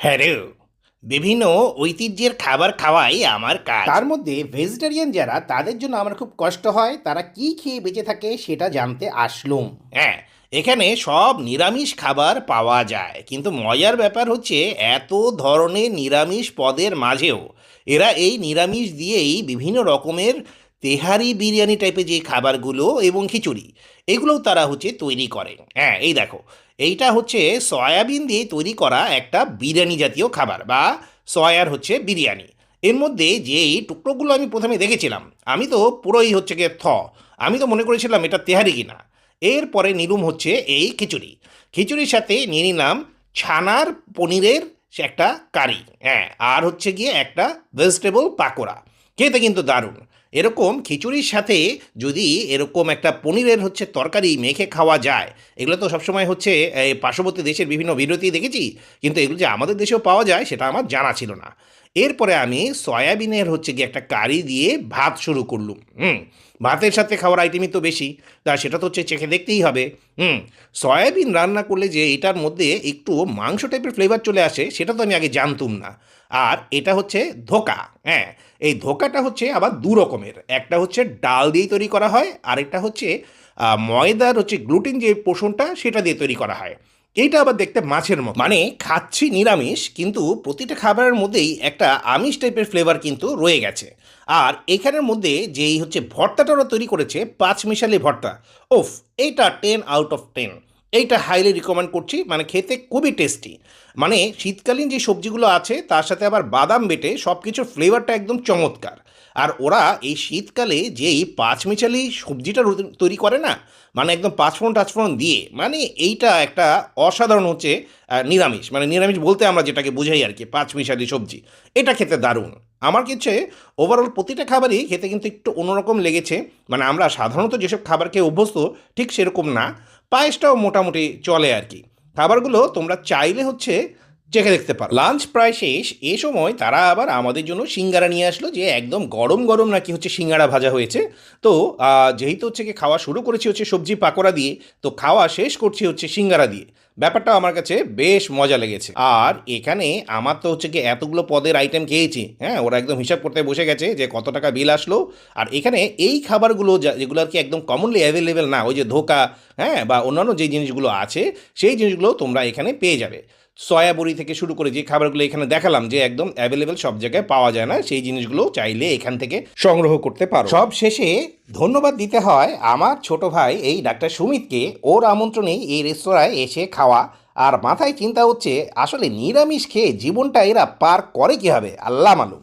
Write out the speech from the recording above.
হ্যাঁ রে। বিভিন্ন ঐতিহ্যের খাবার খাওয়াই আমার কাজ। তার মধ্যে ভেজিটেরিয়ান যারা তাদের জন্য আমার খুব কষ্ট হয় তারা কি খেয়ে বেঁচে থাকে সেটা জানতে আসলুম। হ্যাঁ এখানে সব নিরামিষ খাবার পাওয়া যায় কিন্তু মজার ব্যাপার হচ্ছে এত ধরনের নিরামিষ পদের মাঝেও এরা এই নিরামিষ দিয়েই বিভিন্ন রকমের তেহারি বিরিয়ানি টাইপের যে খাবারগুলো এবং খিচুড়ি, এগুলোও তারা হচ্ছে তৈরি করে। হ্যাঁ এই দেখো, এইটা হচ্ছে সয়াবিন দিয়ে তৈরি করা একটা বিরিয়ানি জাতীয় খাবার বা সয়ার হচ্ছে বিরিয়ানি। এর মধ্যে যেই টুকরোগুলো আমি প্রথমে দেখেছিলাম, আমি তো পুরোই হচ্ছে গিয়ে থ, আমি তো মনে করেছিলাম এটা তেহারি কিনা। এরপরে নিলুম হচ্ছে এই খিচুড়ি। খিচুড়ির সাথে নিয়ে নিলাম ছানার পনিরের একটা কারি হ্যাঁ আর হচ্ছে গিয়ে একটা ভেজিটেবল পাকোড়া। খেতে কিন্তু দারুণ। এরকম খিচুড়ির সাথে যদি এরকম একটা পনিরের হচ্ছে তরকারি মেখে খাওয়া যায়, এগুলো তো সবসময় হচ্ছে পার্শ্ববর্তী দেশের বিভিন্ন বিরতি দেখেছি, কিন্তু এগুলো যে আমাদের দেশেও পাওয়া যায় সেটা আমার জানা ছিল না। এরপরে আমি সয়াবিনের হচ্ছে গিয়ে একটা কারি দিয়ে ভাত শুরু করলুম, হুম? ভাতের সাথে খাওয়ার আইটেমই তো বেশি, তা সেটা তো হচ্ছে চেখে দেখতেই হবে, হুম? সয়াবিন রান্না করলে যে এটার মধ্যে একটু মাংস টাইপের ফ্লেভার চলে আসে, সেটা তো আমি আগে জানতুম না। আর এটা হচ্ছে ধোকা হ্যাঁ? এই ধোকাটা হচ্ছে আবার দু রকমের, একটা হচ্ছে ডাল দিয়ে তৈরি করা হয়, আরেকটা হচ্ছে ময়দার হচ্ছে গ্লুটিন যে পোষণটা সেটা দিয়ে তৈরি করা হয়। এইটা আবার দেখতে মাছের মতো। মানে খাচ্ছি নিরামিষ, কিন্তু প্রতিটা খাবারের মধ্যেই একটা আমিষ টাইপের ফ্লেভার কিন্তু রয়ে গেছে। আর এখানের মধ্যে যেই হচ্ছে ভর্তাটা ওরা তৈরি করেছে পাঁচ মিশালি ভর্তা। ওফ, এইটা টেন আউট অফ টেন এইটা হাইলি রিকমেন্ড করছি। মানে খেতে খুবই টেস্টি মানে শীতকালীন যে সবজিগুলো আছে, তার সাথে আবার বাদাম বেটে সব কিছুর ফ্লেভারটা একদম চমৎকার। আর ওরা এই শীতকালে যে এই পাঁচমিশালি সবজিটা তৈরি করে না মানে একদম পাঁচফোড়ন টাচফোড়ন দিয়ে মানে এইটা একটা অসাধারণ হচ্ছে নিরামিষ। মানে নিরামিষ বলতে আমরা যেটাকে বুঝাই আর কি, পাঁচমিশালি সবজি। এটা খেতে দারুণ। আমার কাছে ওভারঅল প্রতিটা খাবারই খেতে কিন্তু একটু অন্যরকম লেগেছে। মানে আমরা সাধারণত যেসব খাবার খেয়ে অভ্যস্ত, ঠিক সেরকম না। পায়েসটাও মোটামুটি চলে আর কি। খাবারগুলো তোমরা চাইলে হচ্ছে চেখে দেখতে পারো। লাঞ্চ প্রায় শেষ। এ সময় তারা আবার আমাদের জন্য সিঙ্গারা নিয়ে আসলো যে একদম গরম গরম নাকি হচ্ছে সিঙ্গারা ভাজা হয়েছে। তো যেহেতু হচ্ছে কি খাওয়া শুরু করেছি হচ্ছে সবজি পাকোড়া দিয়ে, তো খাওয়া শেষ করছি হচ্ছে সিঙ্গারা দিয়ে। ব্যাপারটা আমার কাছে বেশ মজা লেগেছে। আর এখানে আমার তো হচ্ছে কি এতগুলো পদের আইটেম খেয়েছি হ্যাঁ ওরা একদম হিসাব করতে বসে গেছে যে কত টাকা বিল আসলো। আর এখানে এই খাবারগুলো যেগুলো আর কি একদম কমনলি অ্যাভেলেবেল না, ওই যে ধোকা হ্যাঁ বা অন্যান্য যে জিনিসগুলো আছে, সেই জিনিসগুলো তোমরা এখানে পেয়ে যাবে। সয়া বড়ি থেকে শুরু করে যে খাবারগুলো এখানে দেখালাম যে একদম অ্যাভেলেবেল সব জায়গায় পাওয়া যায় না, সেই জিনিসগুলো চাইলে এখান থেকে সংগ্রহ করতে পারো। সব শেষে ধন্যবাদ দিতে হয় আমার ছোট ভাই, এই ডাক্তার সুমিতকে। ওর আমন্ত্রণেই এই রেস্তোরাঁয় এসে খাওয়া। আর মাথায় চিন্তা হচ্ছে, আসলে নিরামিষ খেয়ে জীবনটা এরা পার করে কীভাবে? আল্লাহ মালুম।